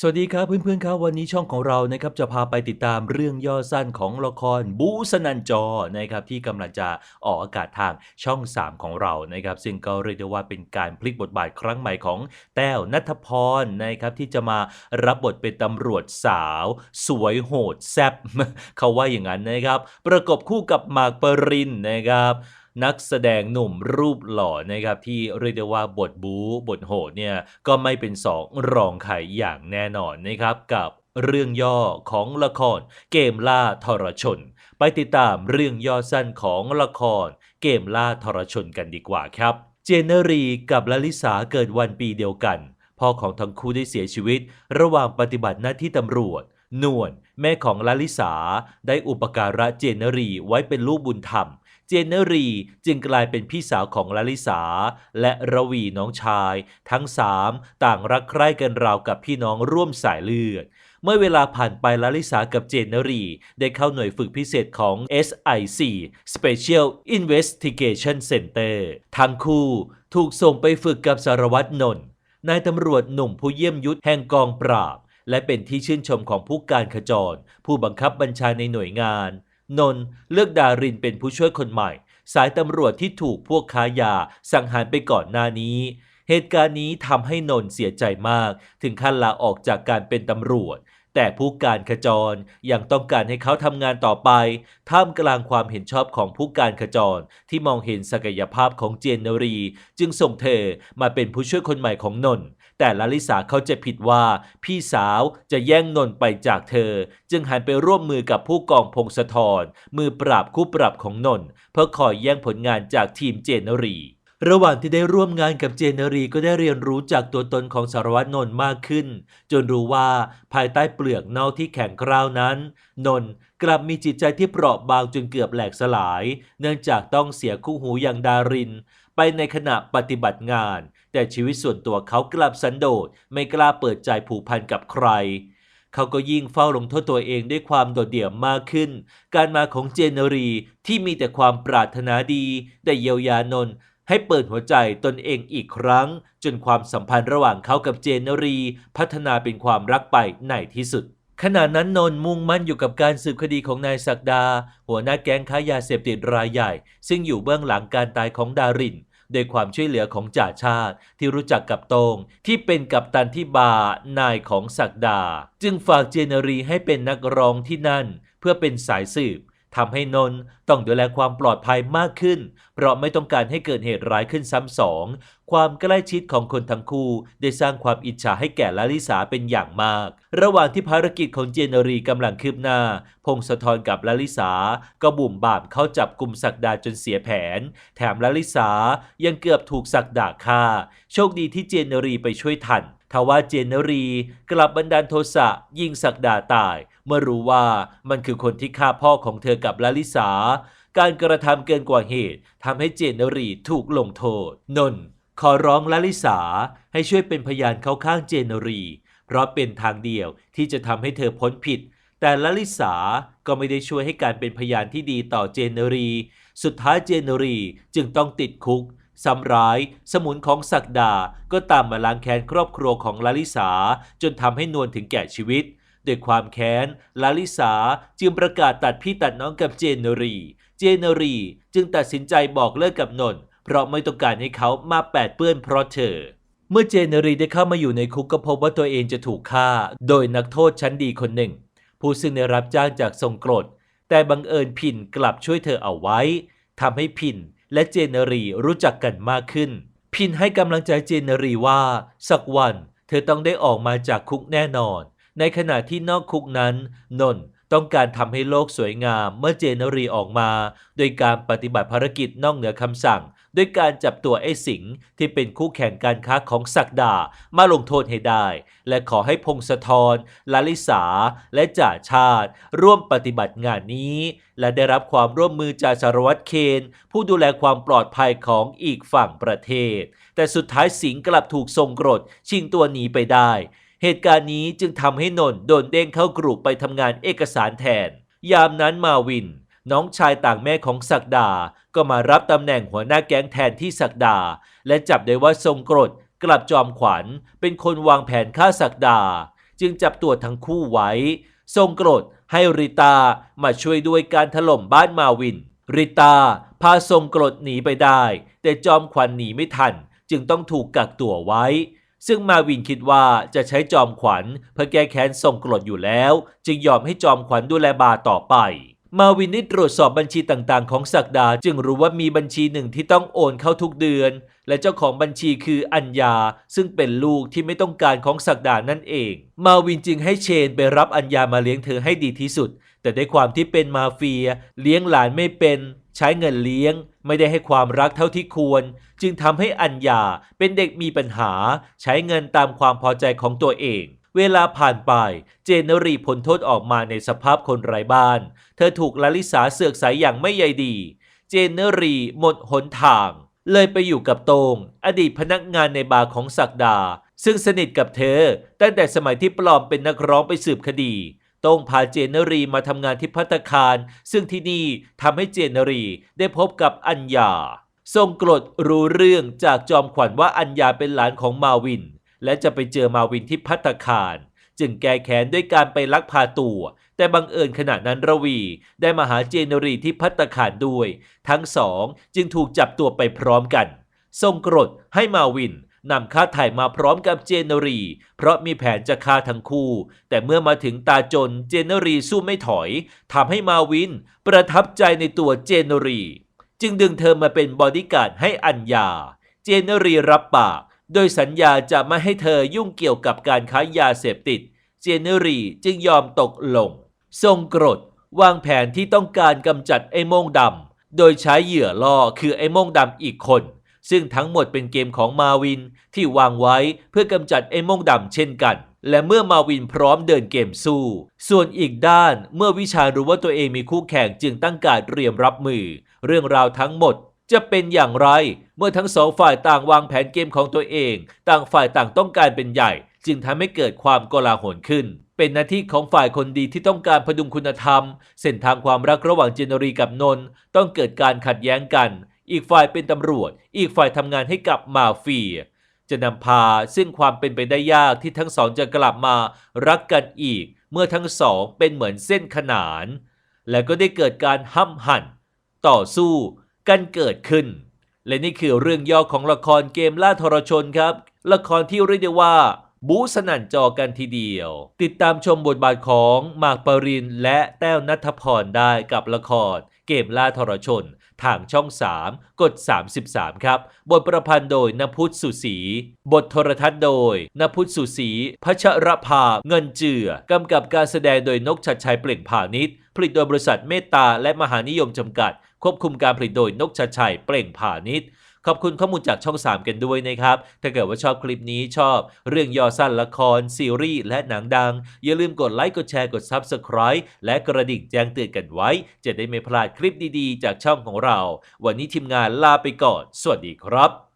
สวัสดีครับเพื่อนๆครับวันนี้ช่องของเรานะครับจะพาไปติดตามเรื่องย่อสั้นของละครบูสนันจอนะครับที่กำลังจะออกอากาศทางช่อง 3 ของเรานะครับซึ่งก็เรียกได้ว่าเป็นการพลิกบทบาทครั้งใหม่ของแต้วนัทพรนะครับที่จะมารับบทเป็นตำรวจสาว สวยโหดแซบเขาว่าอย่างนั้นนะครับประกบคู่กับหมากปรินนะครับ นักแสดงหนุ่มรูปหล่อนะครับที่เรียกได้ว่าบทบู๊บทโหดเนี่ยก็ไม่เป็นสองรองใครอย่างแน่นอนนะครับกับเรื่องย่อของละครเกมล่าทรชน ไปติดตามเรื่องย่อสั้นของละครเกมล่าทรชนกันดีกว่าครับ เจเนอรีกับลลิสาเกิดวันปีเดียวกันพ่อของทั้งคู่ได้เสียชีวิต ระหว่างปฏิบัติหน้าที่ตำรวจนวลแม่ของลลิสาได้อุปการะเจเนอรีไว้เป็นลูกบุญธรรม จเนรีจึงกลายเป็นพี่สาวของลลิสา และระวีน้องชาย ทั้งสามต่างรักใคร่กันราวกับพี่น้องร่วมสายเลือดเมื่อเวลาผ่านไปลลิสากับเจเนรี ได้เข้าหน่วยฝึกพิเศษของ SIC Special Investigation Center ทั้งคู่ถูกส่งไปฝึกกับสารวัตรนนท์นายตำรวจหนุ่มผู้เยี่ยมยุทธแห่งกองปราบ และเป็นที่ชื่นชมของผู้การขจร ผู้บังคับบัญชาในหน่วยงาน นนเลือกดารินเป็นผู้ช่วยคนใหม่ สายตำรวจที่ถูกพวกค้ายาสังหารไปก่อนหน้านี้ เหตุการณ์นี้ทำให้นนเสียใจมาก ถึงขั้นลาออกจากการเป็นตำรวจ แต่ผู้การขจรยังต้องการให้เขาทำงานต่อไป ท่ามกลางความเห็นชอบของผู้การขจรที่มองเห็นศักยภาพของเจนนรี จึงส่งเธอมาเป็นผู้ช่วยคนใหม่ของนนท์ แต่ลลิสาเข้าใจผิดว่า พี่สาวจะแย่งนนท์ไปจากเธอ จึงหันไปร่วมมือกับผู้กองพงศธรมือปราบคู่ปรับของนนท์เพื่อคอยแย่งผลงานจากทีมเจนนรีระหว่างที่ได้ร่วมงานกับเจนนรีก็ได้เรียนรู้จากตัวตนของสารวัตรนนท์มากขึ้น จนรู้ว่าภายใต้เปลือกน่าที่แข็งกร้าวนั้น นนท์กลับมีจิตใจที่เปราะบางจนเกือบแหลกสลาย เนื่องจากต้องเสียคู่หูอย่างดาริน ไปในขณะปฏิบัติงาน แต่ชีวิตส่วนตัวเขากลับสันโดษไม่กล้าเปิดใจผูกพันกับใคร เขาก็ยิ่งเฝ้าลงโทษตัวเองด้วยความโดดเดี่ยวมากขึ้น การมาของเจนนรีที่มีแต่ความปรารถนาดีแต่เยียวยานนท์ให้เปิดหัวใจตนเองอีกครั้ง จนความสัมพันธ์ระหว่างเขากับเจนนรี พัฒนาเป็นความรักไปในที่สุดขณะนั้นนนท์มุ่งมั่นอยู่กับการสืบคดีของนายศักดา หัวหน้าแก๊งค้ายาเสพติดรายใหญ่ ซึ่งอยู่เบื้องหลังการตายของดาริน โดยความช่วยเหลือของจ่าชาติที่รู้จักกับโตงที่เป็นกัปตันที่บาร์นายของศักดา จึงฝากเจนรีให้เป็นนักร้องที่นั่น เพื่อเป็นสายสืบ ทำให้นนท์ต้องดูแลความปลอดภัยมากขึ้น เพราะไม่ต้องการให้เกิดเหตุร้ายขึ้นซ้ำสอง ความใกล้ชิดของคนทั้งคู่ ได้สร้างความอิจฉาให้แก่ลาลิสาเป็นอย่างมาก ระหว่างที่ภารกิจของเจนรีกำลังคืบหน้า พงศธรกับลาลิสา ก็บุ่มบ่ามเข้าจับกลุ่มศักดาจนเสียแผน แถมลาลิสายังเกือบถูกศักดาฆ่า โชคดีที่เจนรีไปช่วยทันทว่าเจนรีกลับบันดาลโทสะยิงศักดาตาย เมื่อรู้ว่ามันคือคนที่ฆ่าพ่อของเธอกับลาลิสา การกระทำเกินกว่าเหตุทำให้เจนนรีถูกลงโทษ นน์ขอร้องลาลิสาให้ช่วยเป็นพยานเข้าข้างเจนนรี เพราะเป็นทางเดียวที่จะทำให้เธอพ้นผิด แต่ลลิสาก็ไม่ได้ช่วยให้การเป็นพยานที่ดีต่อเจนนรี สุดท้ายเจนนรีจึงต้องติดคุกซ้ำร้าย สมุนของศักดา ก็ตามมาล้างแค้นครอบครัวของลาลิสา จนทำให้นวลถึงแก่ชีวิต ด้วยความแค้น ลาลิสาจึงประกาศตัดพี่ตัดน้องกับเจนนรี เจนนรีจึงตัดสินใจบอกเลิกกับนนท์เพราะไม่ต้องการให้เขามาแปดเปื้อนเพราะเธอ เมื่อเจนรีได้เข้ามาอยู่ในคุกก็พบว่าตัวเองจะถูกฆ่า โดยนักโทษชั้นดีคนหนึ่ง ผู้ซึ่งได้รับจ้างจากทรงกรดแต่บังเอิญพินกลับช่วยเธอเอาไว้ทำให้พินและเจนรีรู้จักกันมากขึ้น พินให้กำลังใจเจนรีว่า สักวันเธอต้องได้ออกมาจากคุกแน่นอน ในขณะที่นอกคุกนั้นนนท์ต้องการทำให้โลกสวยงามเมื่อเจนรีออกมา โดยการปฏิบัติภารกิจนอกเหนือคำสั่ง ด้วยการจับตัวไอ้สิงที่เป็นคู่แข่งการค้าของศักดามาลงโทษให้ได้ และขอให้พงศธรลาลิสา และจ่าชาติ ร่วมปฏิบัติงานนี้ และได้รับความร่วมมือจากสารวัตรเคน ผู้ดูแลความปลอดภัยของอีกฝั่งประเทศ แต่สุดท้ายสิงกลับถูกทรงกรดชิงตัวหนีไปได้ เหตุการณ์นี้จึงทำให้นนท์โดนเด้งเข้ากรุไปทำงานเอกสารแทน ยามนั้นมาวิน น้องชายต่างแม่ของศักดา ก็มารับตำแหน่งหัวหน้าแก๊งแทนที่ศักดา และจับได้ว่าทรงกรดกลับจอมขวัญ เป็นคนวางแผนฆ่าศักดา จึงจับตัวทั้งคู่ไว้ ทรงกรธให้ริตามาช่วยด้วยการถล่มบ้านมาวิน ริตาพาทรงกรธหนีไปได้ แต่จอมขวัญหนีไม่ทัน จึงต้องถูกกักตัวไว้ ซึ่งมาวินคิดว่าจะใช้จอมขวัญเพื่อแก้แค้นทรงกรธอยู่แล้ว จึงยอมให้จอมขวัญดูแลบาต่อไป มาวินได้ตรวจสอบบัญชีต่างๆ ของศักดาจึงรู้ว่ามีบัญชีหนึ่งที่ต้องโอนเข้าทุกเดือน และเจ้าของบัญชีคืออัญญา ซึ่งเป็นลูกที่ไม่ต้องการของศักดานั่นเอง มาวินจึงให้เชนไปรับอัญญามาเลี้ยงเธอให้ดีที่สุด แต่ด้วยความที่เป็นมาเฟีย เลี้ยงหลานไม่เป็น ใช้เงินเลี้ยง ไม่ได้ให้ความรักเท่าที่ควร จึงทำให้อัญญาเป็นเด็กมีปัญหา ใช้เงินตามความพอใจของตัวเองเวลาผ่านไป เจนนรีพ้นโทษออกมาในสภาพคนไร้บ้าน เธอถูกลลิสาเสือกใสยอย่างไม่ใยดี เจนเนอรีหมดหนทาง เลยไปอยู่กับโตง อดีตพนักงานในบาร์ของศักดา ซึ่งสนิทกับเธอ ตั้งแต่สมัยที่ปลอมเป็นนักร้องไปสืบคดี ต้องพาเจนเนรีมาทำงานที่พัตคาร ซึ่งที่นี่ทำให้เจนเนรีได้พบกับอัญญา ทรงกรดรู้เรื่องจากจอมขวัญว่าอัญญาเป็นหลานของมาวิน และจะไปเจอมาวินที่พัตคาร จึงแก้แค้นด้วยการไปลักพาตัว แต่บังเอิญขณะนั้นระวี ได้มาหาเจนรีที่พัตคารด้วย ทั้งสองจึงถูกจับตัวไปพร้อมกัน ทรงกรดให้มาวิน นำค่าถ่ายมาพร้อมกับเจนรี เพราะมีแผนจะฆ่าทั้งคู่ แต่เมื่อมาถึงตาจนเจนรีสู้ไม่ถอยทำให้มาวิน ประทับใจในตัวเจนรี จึงดึงเธอมาเป็นบอดี้การ์ดให้อัญญา เจนรีรับปาก โดยสัญญาจะไม่ให้เธอยุ่งเกี่ยวกับการค้ายาเสพติด เจนรีจึงยอมตกลง ทรงกรดวางแผนที่ต้องการกำจัดไอ้โมงดำโดยใช้เหยื่อล่อคือไอ้โมงดำอีกคน ซึ่งทั้งหมดเป็นเกมของมาวินที่วางไว้เพื่อกำจัดไอ้มงดำเช่นกัน และเมื่อมาวินพร้อมเดินเกมสู้ ส่วนอีกด้านเมื่อวิชารู้ว่าตัวเองมีคู่แข่งจึงตั้งการเตรียมรับมือ เรื่องราวทั้งหมดจะเป็นอย่างไร เมื่อทั้งสองฝ่ายต่างวางแผนเกมของตัวเอง ต่างฝ่ายต่างต้องการเป็นใหญ่ จึงทำให้เกิดความโกลาหลขึ้น เป็นหน้าที่ของฝ่ายคนดีที่ต้องการพดุงคุณธรรม เส้นทางความรักระหว่างเจนรีกับนนท์ต้องเกิดการขัดแย้งกัน อีกฝ่ายเป็นตำรวจ อีกฝ่ายทำงานให้กับมาเฟีย จะนำพาซึ่งความเป็นไปได้ยากที่ทั้งสองจะกลับมารักกันอีก เมื่อทั้งสองเป็นเหมือนเส้นขนาน และก็ได้เกิดการห้ำหั่น ต่อสู้กันเกิดขึ้น และนี่คือเรื่องย่อของละครเกมล่าทรชนครับ ละครที่เรียกได้ว่าบูสนั่นจอกันทีเดียว ติดตามชมบทบาทของหมากปรินและแต้วนัทพรได้กับละครเกมล่าทรชน ทางช่อง 3 กด 33 ครับ บทประพันธ์โดยนพุทธสุสี บทโทรทัศน์โดยนพุทธสุสีพัชรภา เงินเจือ กำกับการแสดงโดยนกชัดชัยเปล่งพาณิชย์ผลิตโดยบริษัทเมตตาและมหานิยมจำกัด ควบคุมการผลิตโดยนกชัดชัยเปล่งพาณิชย์ ขอบคุณข้อมูลจากช่อง 3 กันด้วยนะครับ ถ้าเกิดว่าชอบคลิปนี้ชอบ เรื่องย่อสั้นละคร ซีรีส์และหนังดัง อย่าลืมกดไลค์กดแชร์กด Subscribe และกระดิ่งแจ้งเตือนกันไว้ จะได้ไม่พลาดคลิปดีๆ จากช่องของเรา วันนี้ทีมงานลาไปก่อน สวัสดีครับ